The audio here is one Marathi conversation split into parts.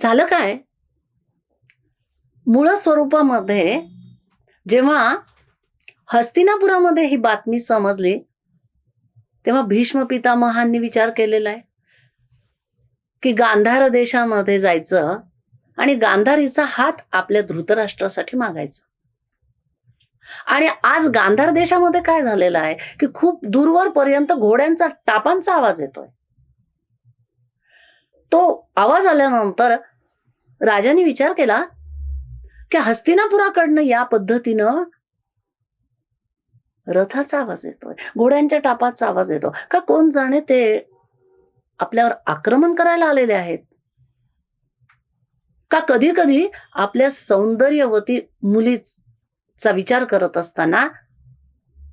झालं काय? मूळ स्वरूपामध्ये जेव्हा हस्तिनापुरामध्ये ही बातमी समजली तेव्हा भीष्म पितामहांनी विचार केलेला आहे की गांधार देशामध्ये जायचं आणि गांधारीचा हात आपल्या धृतराष्ट्रासाठी मागायचा. आणि आज गांधार देशामध्ये काय झालेलं आहे की खूप दूरवर पर्यंत घोड्यांचा टापांचा आवाज येतोय. तो आवाज आल्यानंतर राजाने विचार केला की हस्तिनापुराकडनं या पद्धतीनं रथाचा आवाज येतोय घोड्यांच्या टापाचा आवाज येतो. का कोण जाणे ते आपल्यावर आक्रमण करायला आलेले आहेत? का कधी कधी आपल्या सौंदर्यवती मुलीचा विचार करत असताना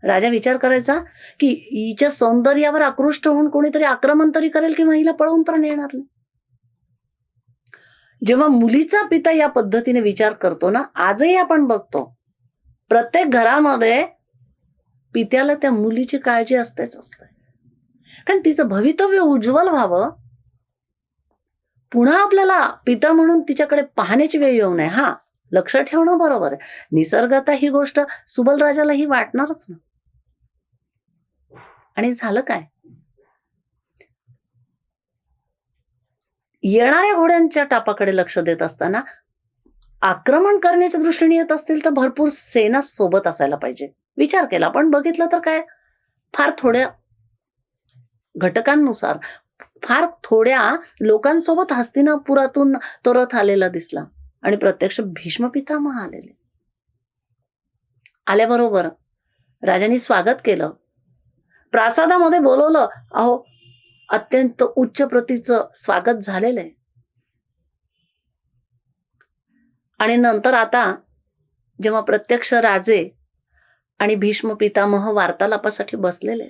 राजा विचार करायचा की हिच्या सौंदर्यावर आकृष्ट होऊन कोणीतरी आक्रमण तरी करेल की महिला पळवून तर नेणार नाही? जेव्हा मुलीचा पिता या पद्धतीने विचार करतो ना आजही आपण बघतो. प्रत्येक घरामध्ये पित्याला त्या मुलीची काळजी असतेच असते. कारण तिचं भवितव्य उज्ज्वल व्हावं. पुन्हा आपल्याला पिता म्हणून तिच्याकडे पाहण्याची वेळ येऊ नये. हा लक्ष ठेवणं बरोबर आहे. ही गोष्ट सुबलराजाला ही वाटणारच ना. आणि झालं काय? येणाऱ्या घोड्यांच्या टापाकडे लक्ष देत असताना आक्रमण करण्याच्या दृष्टीने येत असतील तर भरपूर सेना सोबत असायला पाहिजे. विचार केला. पण बघितलं तर काय? फार थोड्या घटकांनुसार फार थोड्या लोकांसोबत हस्तिनापुरातून तो रथ आलेला दिसला आणि प्रत्यक्ष भीष्म पितामह आलेले. आल्याबरोबर राजांनी स्वागत केलं. प्रासादामध्ये बोलवलं अहो अत्यंत उच्च प्रतीचं स्वागत झालेलं आहे. आणि नंतर आता जेव्हा प्रत्यक्ष राजे आणि भीष्म पितामह वार्तालापासाठी बसलेले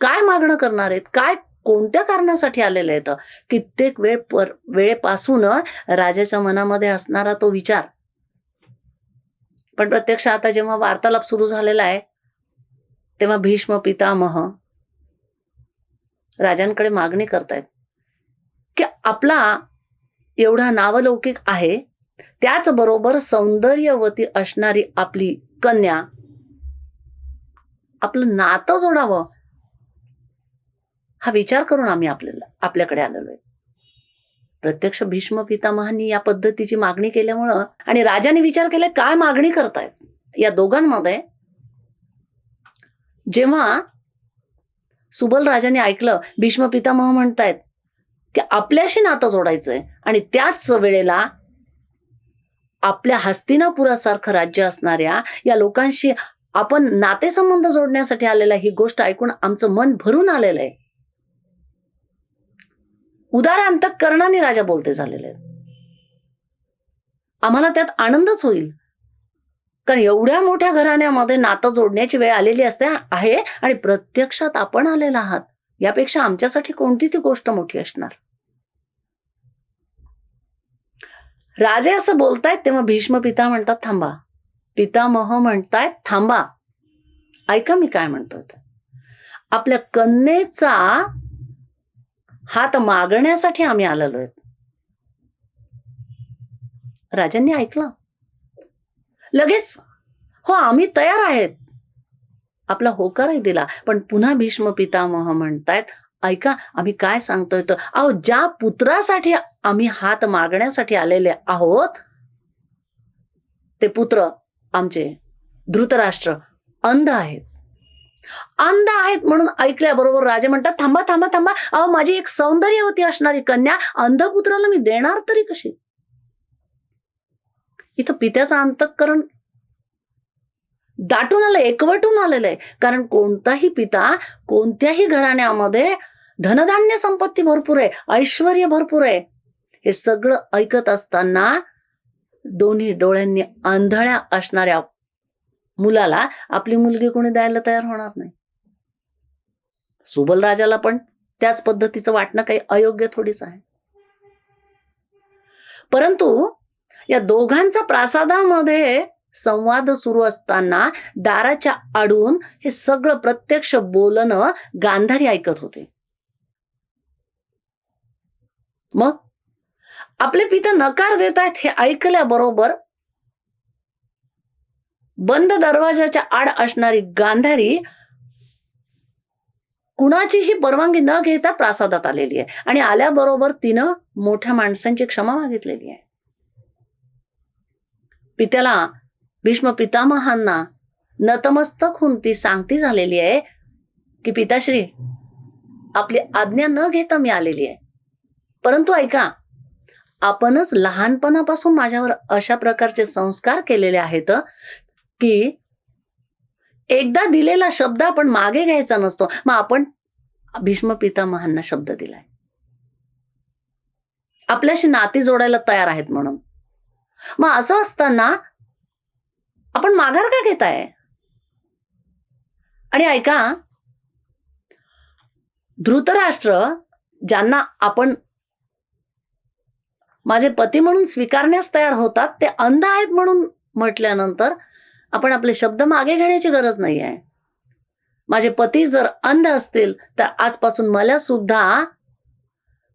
काय मागणं करणार आहेत? काय कोणत्या कारणासाठी आलेले आहेत? कित्येक वेळ पर वेळेपासून राजाच्या मनामध्ये असणारा तो विचार. पण प्रत्यक्ष आता जेव्हा वार्तालाप सुरू झालेला आहे तेव्हा भीष्म पितामह राजांकडे मागणी करतायत. की आपला एवढा नावलौकिक आहे त्याचबरोबर सौंदर्यवती असणारी आपली कन्या आपलं नातं जोडावं हा विचार करून आम्ही आपल्याला आपल्याकडे आलेलो आहे. प्रत्यक्ष भीष्म पितामहांनी या पद्धतीची मागणी केल्यामुळं आणि राजाने विचार केला काय मागणी करतायत या दोघांमध्ये जेव्हा सुबल राजाने ऐकलं भीष्म पितामह म्हणतायत की आपल्याशी नातं जोडायचंय आणि त्याच वेळेला आपल्या हस्तिनापुरासारखं राज्य असणाऱ्या या लोकांशी आपण नातेसंबंध जोडण्यासाठी आलेला ही गोष्ट ऐकून आमचं मन भरून आलेलं आहे उदार अंतकरणाने राजा बोलते झालेले आहेत. आम्हाला त्यात आनंदच होईल कारण एवढ्या मोठ्या घराण्यामध्ये नातं जोडण्याची वेळ आलेली असते आहे आणि प्रत्यक्षात आपण आलेला आहात. यापेक्षा आमच्यासाठी कोणती ती गोष्ट मोठी असणार? राजे असं बोलतायत तेव्हा भीष्म पिता म्हणतात थांबा. पितामह म्हणतायत थांबा. ऐका मी काय म्हणतोय आपल्या कन्येचा हात मागण्यासाठी आम्ही आलेलो आहेत. राजांनी ऐकलं? लगेच हो आम्ही तयार आहेत. आपला होकारही दिला. पण पुन्हा भीष्म पितामह म्हणतायत ऐका आम्ही काय सांगतोय तो अहो ज्या पुत्रासाठी आम्ही हात मागण्यासाठी आलेले आहोत ते पुत्र आमचे धृतराष्ट्र अंध आहेत. अंध आहेत म्हणून ऐकल्याबरोबर राजे म्हणतात थांबा थांबा थांबा. अहो माझी एक सौंदर्यवती असणारी कन्या अंधपुत्राला मी देणार तरी कशी? इथं पित्याचं अंतःकरण दाटून आलं एकवटून आलेलं आहे कारण कोणताही पिता कोणत्याही घराण्यामध्ये धनधान्य संपत्ती भरपूर आहे ऐश्वर भरपूर आहे. हे सगळं ऐकत असताना दोन्ही डोळ्यांनी आंधळ्या असणाऱ्या मुलाला आपली मुलगी कोणी द्यायला तयार होणार नाही. सुबल राजाला पण त्याच पद्धतीचं वाटणं काही अयोग्य थोडीच आहे. परंतु या दोघांचा प्रासादामध्ये संवाद सुरू असताना दाराच्या आडून हे सगळं प्रत्यक्ष बोलणं गांधारी ऐकत होते. मग? आपले पिता नकार देत आहेत हे ऐकल्याबरोबर बंद दरवाजाच्या आड असणारी गांधारी कुणाचीही परवानगी न घेता प्रासादात आलेली आहे. आणि आल्याबरोबर तिनं मोठ्या माणसांची क्षमा मागितलेली आहे. पित्याला भीष्म पितामहांना नतमस्तक होऊन ती सांगती झालेली आहे की पिताश्री आपली आज्ञा न घेता मी आलेली आहे. परंतु ऐका आपणच लहानपणापासून माझ्यावर अशा प्रकारचे संस्कार केलेले आहेत की एकदा दिलेला शब्द आपण मागे घ्यायचा नसतो. मग आपण भीष्म पितामहांना शब्द दिलाय. आपल्याशी नाती जोडायला तयार आहेत म्हणून. मग असं असताना आपण माघार का घेताय? आणि ऐका धृतराष्ट्र ज्यांना आपण माझे पती म्हणून स्वीकारण्यास तयार होतात ते अंध आहेत म्हणून म्हटल्यानंतर आपण आपले शब्द मागे घेण्याची गरज नाही आहे माझे पती जर अंध असतील तर आजपासून मला सुद्धा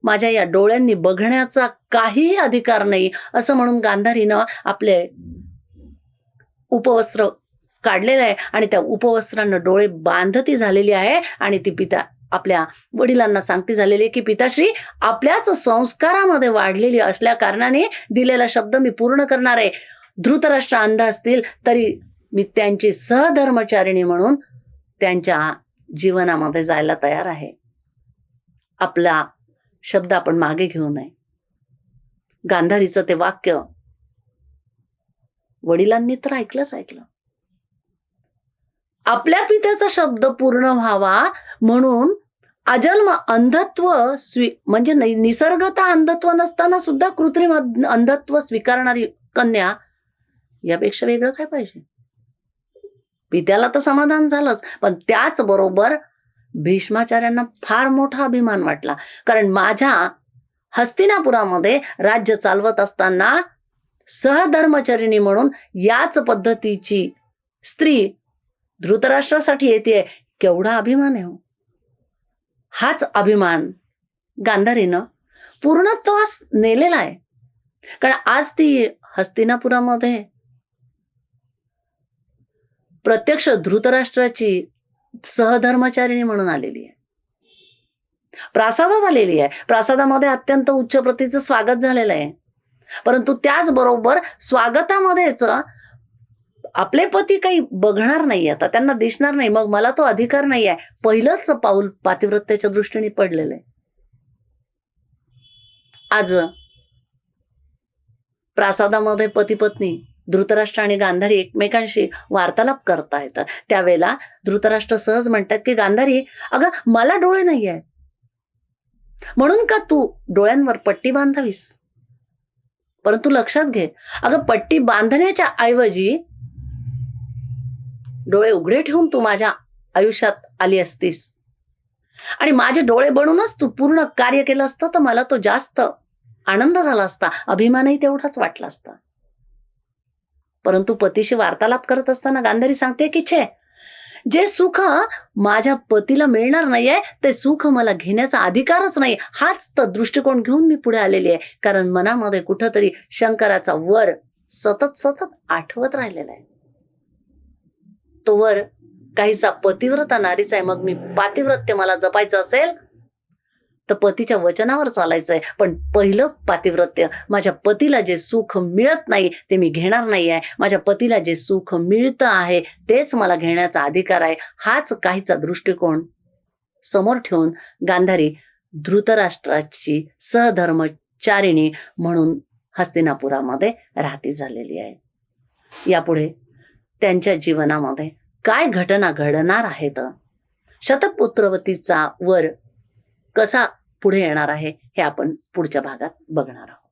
माझ्या या डोळ्यांनी बघण्याचा काहीही अधिकार नाही असं म्हणून गांधारीनं आपले उपवस्त्र काढलेलं आहे आणि त्या उपवस्त्रांना डोळे बांधती झालेली आहे आणि ती पिता आपल्या वडिलांना सांगती झालेली आहे की पिताश्री आपल्याच संस्कारामध्ये वाढलेली असल्या कारणाने दिलेला शब्द मी पूर्ण करणार आहे. धृतराष्ट्र अंध असतील तरी मी त्यांची सहधर्मचारिणी म्हणून त्यांच्या जीवनामध्ये जायला तयार आहे. आपला शब्द आपण मागे घेऊ नये. गांधारीचं ते वाक्य वडिलांनी तर ऐकलंच ऐकलं. आपल्या पित्याचा शब्द पूर्ण व्हावा म्हणून अजन्म अंधत्व स्वी म्हणजे निसर्गता अंधत्व नसताना सुद्धा कृत्रिम अंधत्व स्वीकारणारी कन्या यापेक्षा वेगळं काय पाहिजे? पित्याला तर समाधान झालंच पण त्याचबरोबर भीष्माचार्यांना फार मोठा अभिमान वाटला. कारण माझ्या हस्तिनापुरामध्ये राज्य चालवत असताना सहधर्मचरिणी म्हणून याच पद्धतीची स्त्री धृतराष्ट्रासाठी येते केवढा अभिमान आहे हो. हाच अभिमान गांधारीनं पूर्णत्वास नेलेला आहे. कारण आज ती हस्तिनापुरामध्ये प्रत्यक्ष धृतराष्ट्राची सहधर्मचारिणी म्हणून आलेली आहे. प्रासादात आलेली आहे. प्रासादामध्ये अत्यंत उच्च प्रतीचं स्वागत झालेलं आहे. परंतु त्याचबरोबर स्वागतामध्येच आपले पती काही बघणार नाही आता. त्यांना दिसणार नाही. मग मला तो अधिकार नाही आहे. पहिलंच पाऊल पातिव्रत्याच्या दृष्टीने पडलेलं आहे. आज प्रासादामध्ये पती पत्नी धृतराष्ट्र आणि गांधारी एकमेकांशी वार्तालाप करतायत. त्यावेळेला धृतराष्ट्र सहज म्हणतात की गांधारी अगं मला डोळे नाही आहेत म्हणून का तू डोळ्यांवर पट्टी बांधावीस? परंतु लक्षात घे अगं पट्टी बांधण्याच्या ऐवजी डोळे उघडे ठेवून तू माझ्या आयुष्यात आली असतीस. आणि माझे डोळे बनूनच तू पूर्ण कार्य केलं असतं तर मला तो जास्त आनंद झाला असता अभिमानही तेवढाच वाटला असता. परंतु पतीशी वार्तालाप करत असताना गांधारी सांगते की छे जे सुख माझ्या पतीला मिळणार नाहीये ते सुख मला घेण्याचा अधिकारच नाही. हाच तर दृष्टिकोन घेऊन मी पुढे आलेली आहे. कारण मनामध्ये कुठंतरी शंकराचा वर सतत सतत आठवत राहिलेला आहे. तो वर काहीसा पतिव्रता नारीचा आहे. मग मी पातिव्रत्य मला जपायचं असेल तर पतीच्या वचनावर चालायचंय. पण पहिलं पातिव्रत्य माझ्या पतीला जे सुख मिळत नाही ते मी घेणार नाही आहे माझ्या पतीला जे सुख मिळतं आहे तेच मला घेण्याचा अधिकार आहे. हाच काहीचा दृष्टिकोन समोर ठेवून गांधारी धृतराष्ट्राची सहधर्मचारिणी म्हणून हस्तिनापुरामध्ये राहती झालेली आहे. यापुढे त्यांच्या जीवनामध्ये काय घटना घडणार आहेत? शतपुत्रवतीचा वर कसा पुढे येणार आहे हे आपण पुढच्या भागात बघणार आहोत.